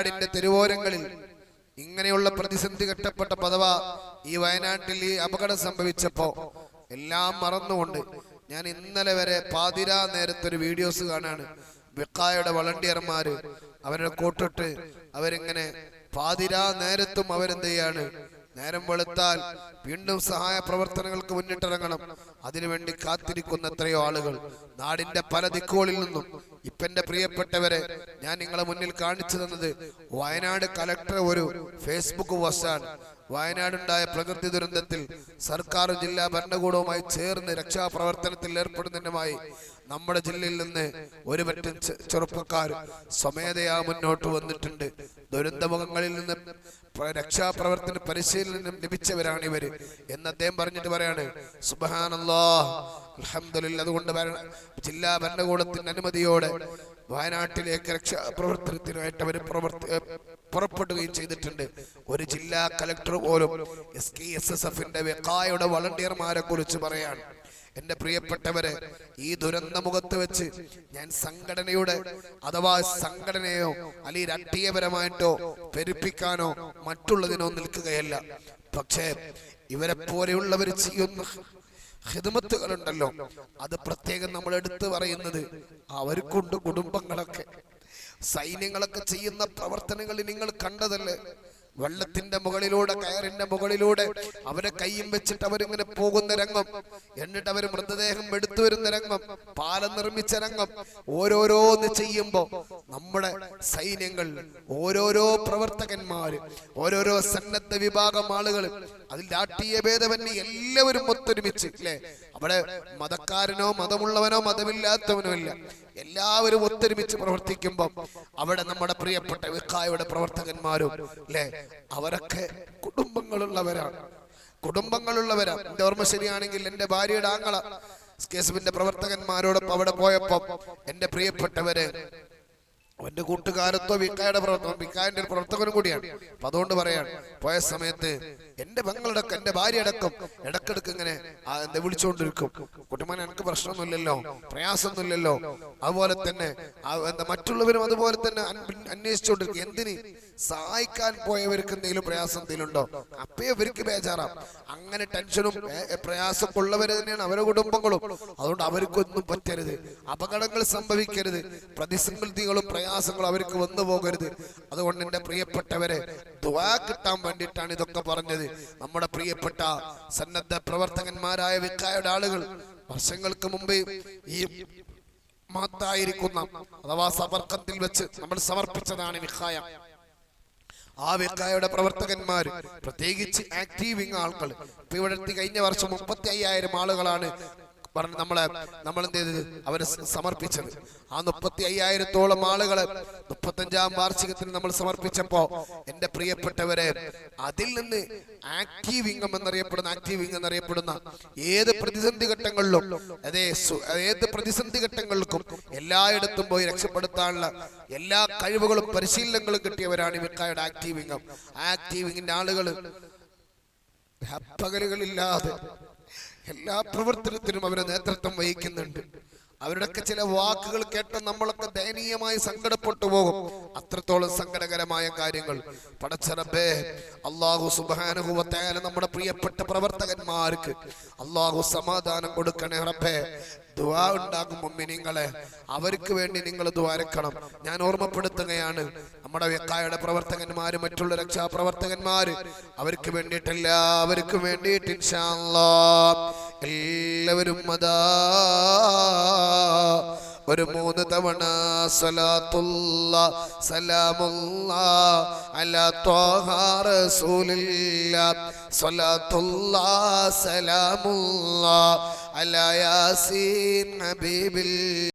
വയനാടിന്റെ തെരുവോരങ്ങളിൽ ഇങ്ങനെയുള്ള പ്രതിസന്ധി ഘട്ടപ്പെട്ട പദവ ഈ വയനാട്ടിൽ ഈ അപകടം സംഭവിച്ചപ്പോ എല്ലാം മറന്നുകൊണ്ട് ഞാൻ ഇന്നലെ വരെ പാതിരാ നേരത്തെ ഒരു വീഡിയോസ് കാണാണ്. വിക്കായുടെ വളണ്ടിയർമാര് അവരുടെ കൂട്ടിട്ട് അവരിങ്ങനെ പാതിരാ നേരത്തും അവരെന്ത് ചെയ്യാണ് നേരം വെളുത്താൽ വീണ്ടും സഹായ പ്രവർത്തനങ്ങൾക്ക് മുന്നിട്ടിറങ്ങണം. അതിനുവേണ്ടി കാത്തിരിക്കുന്ന എത്രയോ ആളുകൾ നാടിന്റെ പല ദിക്കുകളിൽ നിന്നും ഇപ്പൊ എന്റെ പ്രിയപ്പെട്ടവരെ ഞാൻ നിങ്ങളെ മുന്നിൽ കാണിച്ചു തന്നത് വയനാട് കലക്ടർ ഒരു ഫേസ്ബുക്ക് പോസ്റ്റാണ്. വയനാടുണ്ടായ പ്രകൃതി ദുരന്തത്തിൽ സർക്കാർ ജില്ലാ ഭരണകൂടവുമായി ചേർന്ന് രക്ഷാപ്രവർത്തനത്തിൽ ഏർപ്പെടുന്നതിനുമായി നമ്മുടെ ജില്ലയിൽ നിന്ന് ഒരു പറ്റം ചെറുപ്പക്കാർ സ്വമേധയാ മുന്നോട്ട് വന്നിട്ടുണ്ട്. ദുരന്തമുഖങ്ങളിൽ നിന്ന് രക്ഷാപ്രവർത്തന പരിശീലനം ലഭിച്ചവരാണ് ഇവർ. എന്ന് അദ്ദേഹം പറഞ്ഞിട്ട് പറയാണ് സുബഹാനല്ലാ അൽഹംദുലില്ലാ. അതുകൊണ്ട് ജില്ലാ ഭരണകൂടത്തിന്റെ അനുമതിയോടെ വയനാട്ടിലേക്ക് രക്ഷാപ്രവർത്തനത്തിനായിട്ട് അവർ പ്രവർത്തി പുറപ്പെടുകയും ചെയ്തിട്ടുണ്ട്. ഒരു ജില്ലാ കലക്ടർ പോലും എസ് കെ എസ് എസ് എഫിന്റെ വെക്കായുടെ വളണ്ടിയർമാരെ കുറിച്ച് പറയാണ്. എന്റെ പ്രിയപ്പെട്ടവരെ ഈ ദുരന്ത മുഖത്ത് വെച്ച് ഞാൻ സംഘടനയുടെ അഥവാ സംഘടനയോ അല്ലെങ്കിൽ രാഷ്ട്രീയപരമായിട്ടോ പെരുപ്പിക്കാനോ മറ്റുള്ളതിനോ നിൽക്കുകയല്ല. പക്ഷേ ഇവരെ പോലെയുള്ളവർ ചെയ്യുന്ന ഹിദമത്തുകളുണ്ടല്ലോ അത് പ്രത്യേകം നമ്മൾ എടുത്തു പറയുന്നത് അവർക്കുണ്ട് കുടുംബങ്ങളൊക്കെ. സൈന്യങ്ങളൊക്കെ ചെയ്യുന്ന പ്രവർത്തനങ്ങൾ നിങ്ങൾ കണ്ടതല്ലേ? വെള്ളത്തിന്റെ മുകളിലൂടെ കയറിന്റെ മുകളിലൂടെ അവരെ കൈയും വെച്ചിട്ട് അവരിങ്ങനെ പോകുന്ന രംഗം. എന്നിട്ട് അവർ മൃതദേഹം എടുത്തു വരുന്ന രംഗം പാലം നിർമ്മിച്ച രംഗം. ഓരോരോന്ന് ചെയ്യുമ്പോ നമ്മുടെ സൈന്യങ്ങൾ ഓരോരോ പ്രവർത്തകന്മാർ ഓരോരോ സന്നദ്ധ വിഭാഗം ആളുകൾ അതിൽ രാഷ്ട്രീയ ഭേദമന്യേ എല്ലാവരും ഒത്തൊരുമിച്ച് അല്ലെ? അവിടെ മതക്കാരനോ മതമുള്ളവനോ മതമില്ലാത്തവനോ ഇല്ല എല്ലാവരും ഒത്തൊരുമിച്ച് പ്രവർത്തിക്കുമ്പോൾ അവിടെ നമ്മുടെ പ്രിയപ്പെട്ട വിക്കായുടെ പ്രവർത്തകന്മാരും അല്ലെ? അവരൊക്കെ കുടുംബങ്ങളുള്ളവരാണ്. കുടുംബങ്ങളുള്ളവരാണ് എന്റെ ഓർമ്മ ശരിയാണെങ്കിൽ എന്റെ ഭാര്യയുടെ ആങ്ങള കേസുവിന്റെ പ്രവർത്തകന്മാരോടൊപ്പം അവിടെ പോയപ്പോ എന്റെ പ്രിയപ്പെട്ടവര് അവന്റെ കൂട്ടുകാരത്തോ വിക്കായുടെ പ്രവർത്തനം വിക്കായന്റെ ഒരു പ്രവർത്തകനും കൂടിയാണ്. അപ്പൊ അതുകൊണ്ട് പറയാണ് പോയ സമയത്ത് എന്റെ പെങ്ങളടക്കം എന്റെ ഭാര്യ അടക്കം ഇടക്കിടക്ക് ഇങ്ങനെ എന്താ വിളിച്ചുകൊണ്ടിരിക്കും കുട്ടുമാൻ എനിക്ക് പ്രശ്നമൊന്നുമില്ലല്ലോ പ്രയാസമൊന്നുമില്ലല്ലോ. അതുപോലെ തന്നെ എന്താ മറ്റുള്ളവരും അതുപോലെ തന്നെ അന്വ- അന്വേഷിച്ചുകൊണ്ടിരിക്കും എന്തിന്? സഹായിക്കാൻ പോയവർക്ക് എന്തെങ്കിലും പ്രയാസം എന്തെങ്കിലും ഉണ്ടോ? അപ്പേ അവർക്ക് ബേജാറാം. അങ്ങനെ ടെൻഷനും പ്രയാസം ഉള്ളവര് തന്നെയാണ് അവരുടെ കുടുംബങ്ങളും. അതുകൊണ്ട് അവർക്കൊന്നും പറ്റരുത്. അപകടങ്ങൾ സംഭവിക്കരുത്. പ്രതിസന്ധികളും പ്രയാസങ്ങളും അവർക്ക് വന്നു പോകരുത്. അതുകൊണ്ട് എന്റെ പ്രിയപ്പെട്ടവരെ ദുവാ കിട്ടാൻ വേണ്ടിയിട്ടാണ് ഇതൊക്കെ പറഞ്ഞത്. നമ്മുടെ പ്രിയപ്പെട്ട സന്നദ്ധ പ്രവർത്തകന്മാരായ വിക്കായുടെ ആളുകൾ വർഷങ്ങൾക്ക് മുമ്പ് ഈ മാത്തായിരിക്കുന്ന അഥവാ സബർക്കത്തിൽ വെച്ച് നമ്മൾ സമർപ്പിച്ചതാണ് വിഖായ ആ വിക്കായുടെ പ്രവർത്തകന്മാർ പ്രത്യേകിച്ച് ആക്റ്റീവിങ് ആളുകൾ. ഇപ്പൊ ഇവിടെ കഴിഞ്ഞ വർഷം മുപ്പത്തി അയ്യായിരം ആളുകളാണ് പറഞ്ഞ് നമ്മളെ നമ്മൾ എന്ത് ചെയ്തത് അവരെ സമർപ്പിച്ചത്. ആ മുപ്പത്തി അയ്യായിരത്തോളം ആളുകളെ മുപ്പത്തഞ്ചാം വാർഷികത്തിന് നമ്മൾ സമർപ്പിച്ചപ്പോ എന്റെ പ്രിയപ്പെട്ടവരെ അതിൽ നിന്ന് ആക്റ്റീവ് ഇംഗം എന്നറിയപ്പെടുന്ന ആക്റ്റീവ് ഇംഗം എന്നറിയപ്പെടുന്ന ഏത് പ്രതിസന്ധി ഘട്ടങ്ങളിലും അതേ ഏത് പ്രതിസന്ധി ഘട്ടങ്ങൾക്കും എല്ലായിടത്തും പോയി രക്ഷപ്പെടുത്താനുള്ള എല്ലാ കഴിവുകളും പരിശീലനങ്ങളും കിട്ടിയവരാണ് ഇവർക്കായുടെ ആക്റ്റീവ് ഇംഗം ആക്റ്റീവ് ഇംഗിന്റെ ആളുകൾ പകലുകളില്ലാതെ എല്ലാ പ്രവർത്തനത്തിനും അവരെ നേതൃത്വം വഹിക്കുന്നുണ്ട്. അവരുടെയൊക്കെ ചില വാക്കുകൾ കേട്ട് നമ്മളൊക്കെ ദയനീയമായി സങ്കടപ്പെട്ടു പോകും. അത്രത്തോളം സങ്കടകരമായ കാര്യങ്ങൾ. പടച്ചറബേ അള്ളാഹു സുബാനുഭവത്തേല നമ്മുടെ പ്രിയപ്പെട്ട പ്രവർത്തകന്മാർക്ക് അള്ളാഹു സമാധാനം കൊടുക്കണേ റബ്ബേ. ദുവാ ഉണ്ടാകും മുമ്മിനിങ്ങളെ. അവർക്ക് വേണ്ടി നിങ്ങൾ ദ്വാരക്കണം ഞാൻ ഓർമ്മപ്പെടുത്തുകയാണ്. നമ്മുടെ വ്യക്കായുടെ പ്രവർത്തകന്മാര് മറ്റുള്ള രക്ഷാപ്രവർത്തകന്മാര്. അവർക്ക് വേണ്ടിയിട്ട് എല്ലാവർക്കും വേണ്ടിയിട്ട് ഇൻഷാ എല്ലാവരും അതാ. ഒരു മൂന്ന് തവണ സലാത്തുള്ള സലാമുള്ള അലാ റസൂലില്ല. സലാത്തുള്ള സലാമുള്ള അലാ യാസീൻ ഹബീബിൽ